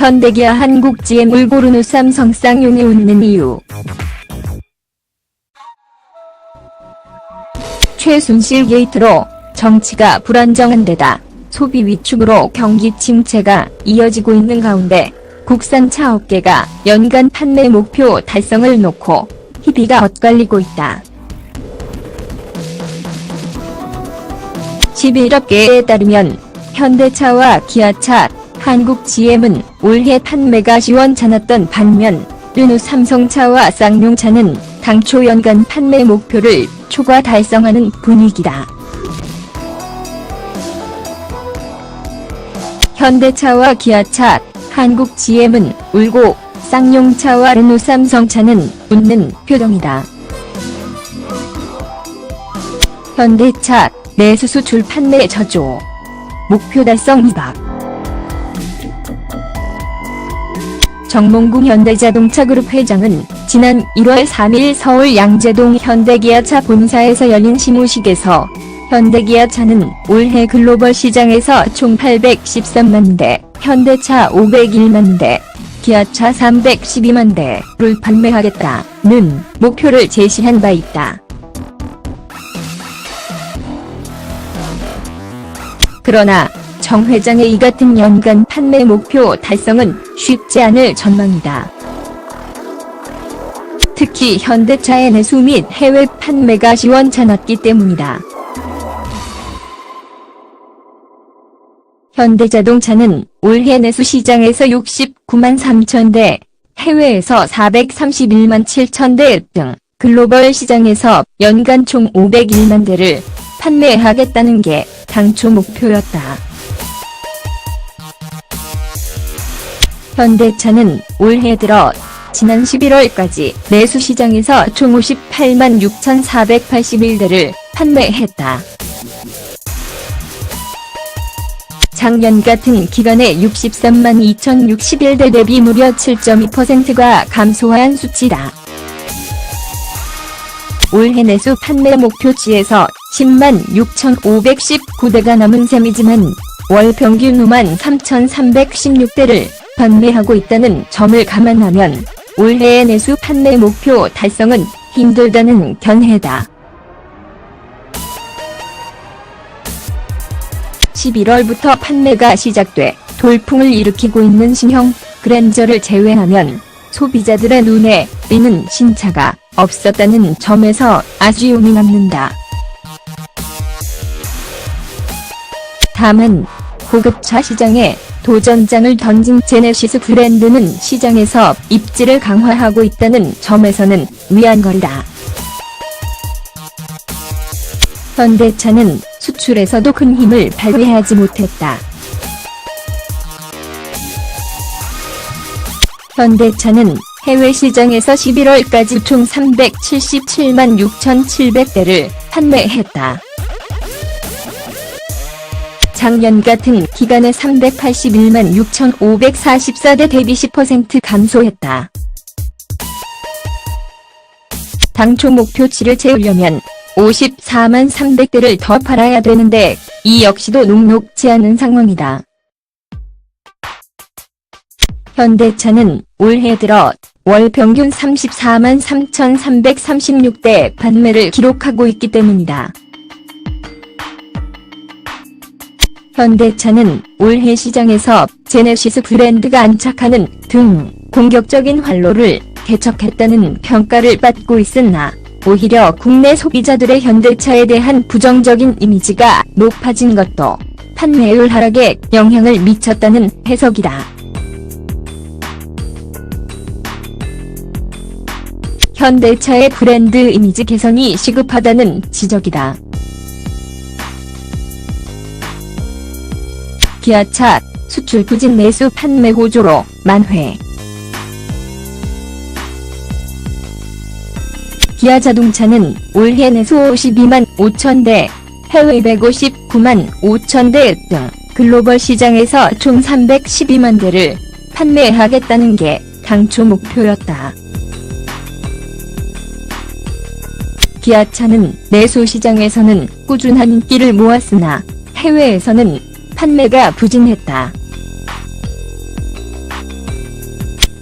현대기아 한국 GM 울고르노 삼성 쌍용이 웃는 이유. 최순실 게이트로 정치가 불안정한 데다 소비 위축으로 경기 침체가 이어지고 있는 가운데 국산 차 업계가 연간 판매 목표 달성을 놓고 희비가 엇갈리고 있다. 11업계에 따르면 현대차와 기아차, 한국 GM은 올해 판매가 시원찮았던 반면 르노 삼성차와 쌍용차는 당초 연간 판매 목표를 초과 달성하는 분위기다. 현대차와 기아차, 한국 GM은 울고 쌍용차와 르노 삼성차는 웃는 표정이다. 현대차 내수수 출 판매 저조 목표 달성 희박 정몽구 현대자동차 그룹 회장은 지난 1월 3일 서울 양재동 현대기아차 본사에서 열린 시무식에서 현대기아차는 올해 글로벌 시장에서 총 813만 대, 현대차 501만 대, 기아차 312만 대를 판매하겠다는 목표를 제시한 바 있다. 그러나 정 회장의 이 같은 연간 판매 목표 달성은 쉽지 않을 전망이다. 특히 현대차의 내수 및 해외 판매가 시원찮았기 때문이다. 현대자동차는 올해 내수 시장에서 69만 3천 대, 해외에서 431만 7천 대 등 글로벌 시장에서 연간 총 501만 대를 판매하겠다는 게 당초 목표였다. 현대차는 올해 들어 지난 11월까지 내수 시장에서 총 58만 6,481대를 판매했다. 작년 같은 기간에 63만 2,061대 대비 무려 7.2%가 감소한 수치다. 올해 내수 판매 목표치에서 10만 6,519대가 남은 셈이지만 월 평균 5만 3,316대를 판매하고 있다는 점을 감안하면 올해의 내수 판매 목표 달성은 힘들다는 견해다. 11월부터 판매가 시작돼 돌풍을 일으키고 있는 신형 그랜저를 제외하면 소비자들의 눈에 띄는 신차가 없었다는 점에서 아쉬움이 남는다. 다만 고급차 시장에 도전장을 던진 제네시스 브랜드는 시장에서 입지를 강화하고 있다는 점에서는 위안거리다. 현대차는 수출에서도 큰 힘을 발휘하지 못했다. 현대차는 해외 시장에서 11월까지 총 377만 6,700대를 판매했다. 작년 같은 기간에 381만 6,544대 대비 10% 감소했다. 당초 목표치를 채우려면 54만 300대를 더 팔아야 되는데 이 역시도 녹록지 않은 상황이다. 현대차는 올해 들어 월 평균 34만 3,336대 판매를 기록하고 있기 때문이다. 현대차는 올해 시장에서 제네시스 브랜드가 안착하는 등 공격적인 활로를 개척했다는 평가를 받고 있으나 오히려 국내 소비자들의 현대차에 대한 부정적인 이미지가 높아진 것도 판매율 하락에 영향을 미쳤다는 해석이다. 현대차의 브랜드 이미지 개선이 시급하다는 지적이다. 기아차 수출 부진 내수 판매 호조로 만회 기아 자동차는 올해 내수 52만 5천 대, 해외 159만 5천 대 등 글로벌 시장에서 총 312만 대를 판매하겠다는 게 당초 목표였다. 기아차는 내수 시장에서는 꾸준한 인기를 모았으나 해외에서는 판매가 부진했다.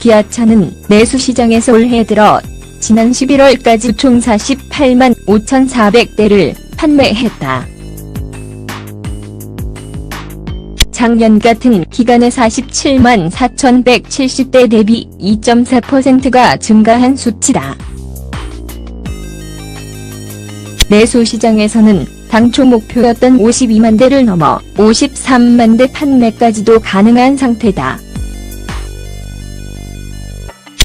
기아차는 내수시장에서 올해 들어 지난 11월까지 총 48만 5,400대를 판매했다. 작년 같은 기간에 47만 4,170대 대비 2.4%가 증가한 수치다. 내수시장에서는 당초 목표였던 52만 대를 넘어 53만 대 판매까지도 가능한 상태다.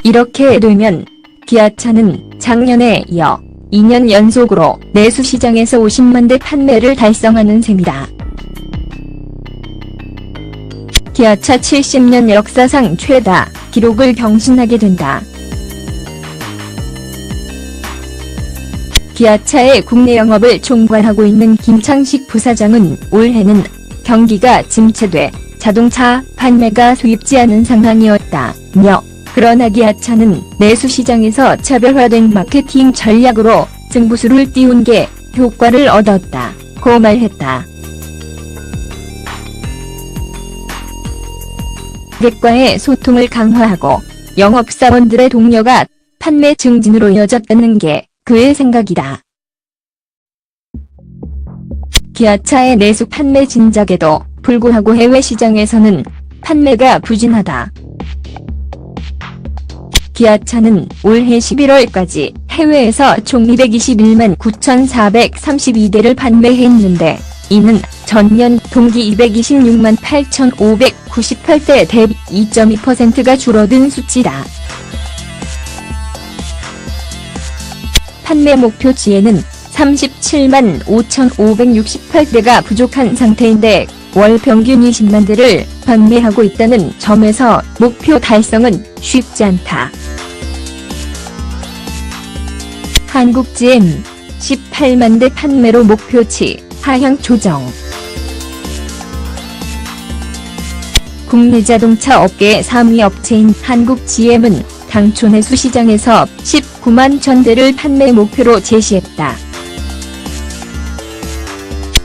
이렇게 되면 기아차는 작년에 이어 2년 연속으로 내수 시장에서 50만 대 판매를 달성하는 셈이다. 기아차 70년 역사상 최다 기록을 경신하게 된다. 기아차의 국내 영업을 총괄하고 있는 김창식 부사장은 올해는 경기가 침체돼 자동차 판매가 수입지 않은 상황이었다며 그러나 기아차는 내수 시장에서 차별화된 마케팅 전략으로 승부수를 띄운 게 효과를 얻었다 고 말했다. 고객과의 소통을 강화하고 영업사원들의 동료가 판매 증진으로 이어졌다는 게 그의 생각이다. 기아차의 내수 판매 진작에도 불구하고 해외 시장에서는 판매가 부진하다. 기아차는 올해 11월까지 해외에서 총 221만 9,432대를 판매했는데 이는 전년 동기 226만 8,598대 대비 2.2%가 줄어든 수치다. 판매 목표치에는 37만 5,568대가 부족한 상태인데 월 평균 20만 대를 판매하고 있다는 점에서 목표 달성은 쉽지 않다. 한국GM 18만 대 판매로 목표치 하향 조정 국내 자동차 업계 3위 업체인 한국GM은 당초 내수시장에서 19만 천대를 판매 목표로 제시했다.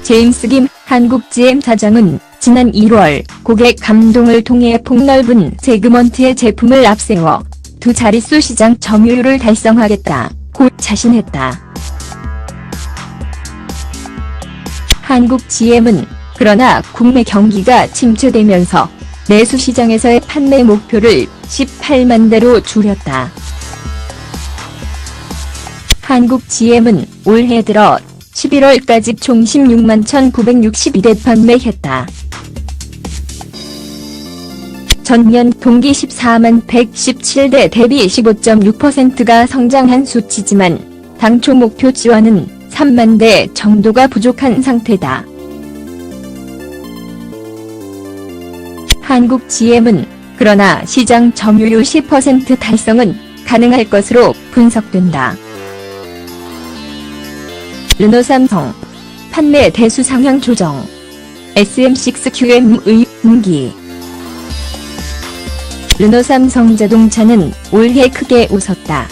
제임스 김 한국GM 사장은 지난 1월 고객 감동을 통해 폭넓은 세그먼트의 제품을 앞세워 두 자릿수 시장 점유율을 달성하겠다고 자신했다. 한국GM은 그러나 국내 경기가 침체되면서 내수시장에서의 판매 목표를 18만 대로 줄였다. 한국GM은 올해 들어 11월까지 총 16만 1962대 판매했다. 전년 동기 14만 117대 대비 15.6%가 성장한 수치지만 당초 목표치와는 3만 대 정도가 부족한 상태다. 한국GM은 그러나 시장 점유율 10% 달성은 가능할 것으로 분석된다. 르노삼성 판매 대수 상향 조정 SM6QM의 분기 르노삼성 자동차는 올해 크게 웃었다.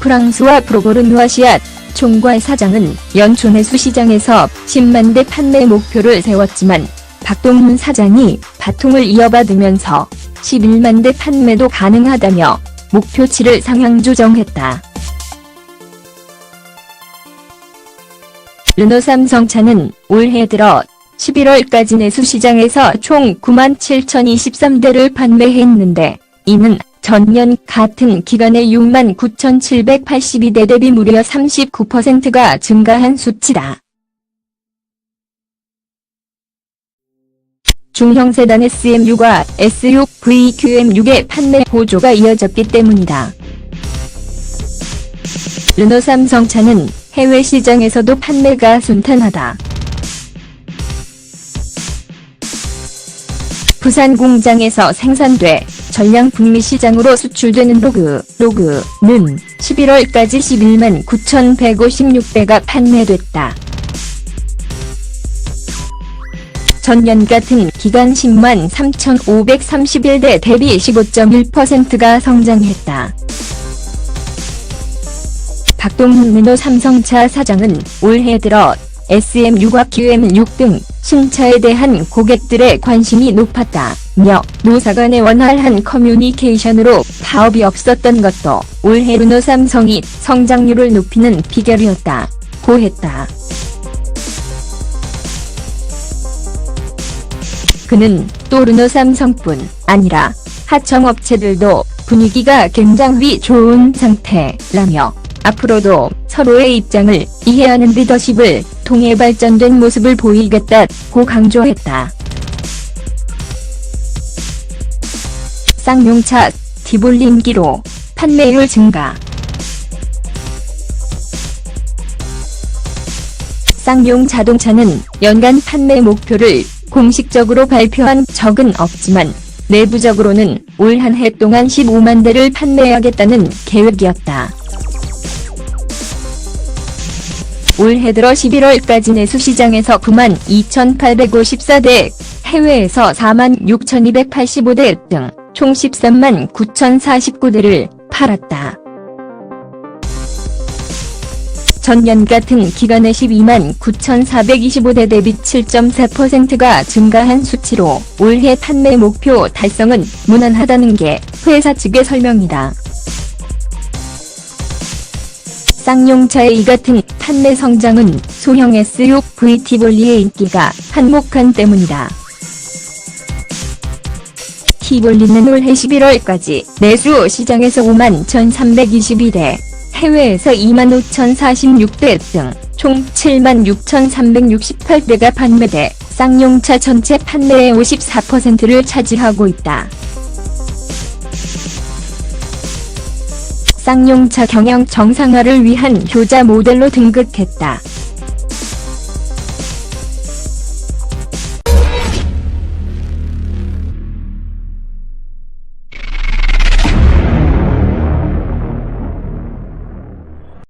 프랑스와 프로보르누아시아 총괄 사장은 연초 내수 시장에서 10만 대 판매 목표를 세웠지만 박동훈 사장이 바통을 이어받으면서 11만 대 판매도 가능하다며 목표치를 상향 조정했다. 르노 삼성차는 올해 들어 11월까지 내수시장에서 총 9만 7,023대를 판매했는데 이는 전년 같은 기간에 6만 9,782대 대비 무려 39%가 증가한 수치다. 중형 세단 SM6과 S6 VQM6의 판매 보조가 이어졌기 때문이다. 르노 삼성차는 해외 시장에서도 판매가 순탄하다. 부산 공장에서 생산돼 전량 북미 시장으로 수출되는 로그, 로그는 11월까지 11만 9,156대가 판매됐다. 전년 같은 기간 10만 3,531대 대비 15.1%가 성장했다. 박동훈 르노 삼성차 사장은 올해 들어 SM6과 QM6 등 승차에 대한 고객들의 관심이 높았다 며 노사 간의 원활한 커뮤니케이션으로 파업이 없었던 것도 올해 르노 삼성이 성장률을 높이는 비결이었다 고 했다. 그는 또 르노 삼성뿐 아니라 하청업체들도 분위기가 굉장히 좋은 상태라며 앞으로도 서로의 입장을 이해하는 리더십을 통해 발전된 모습을 보이겠다고 강조했다. 쌍용차 디볼림기로 판매율 증가 쌍용 자동차는 연간 판매 목표를 공식적으로 발표한 적은 없지만 내부적으로는 올 한 해 동안 15만 대를 판매하겠다는 계획이었다. 올해 들어 11월까지 내수 시장에서 9만 2,854대, 해외에서 4만 6,285대 등 총 13만 9,049대를 팔았다. 전년 같은 기간에 12만 9,425대 대비 7.4%가 증가한 수치로 올해 판매 목표 달성은 무난하다는 게 회사 측의 설명이다. 쌍용차의 이 같은 판매 성장은 소형 S6 VT 볼리의 인기가 한몫한 때문이다. 티볼리는 올해 11월까지 내수 시장에서 5만 1,322대, 해외에서 2만 5,046대 등 총 7만 6,368대가 판매돼 쌍용차 전체 판매의 54%를 차지하고 있다. 쌍용차 경영 정상화를 위한 효자 모델로 등극했다.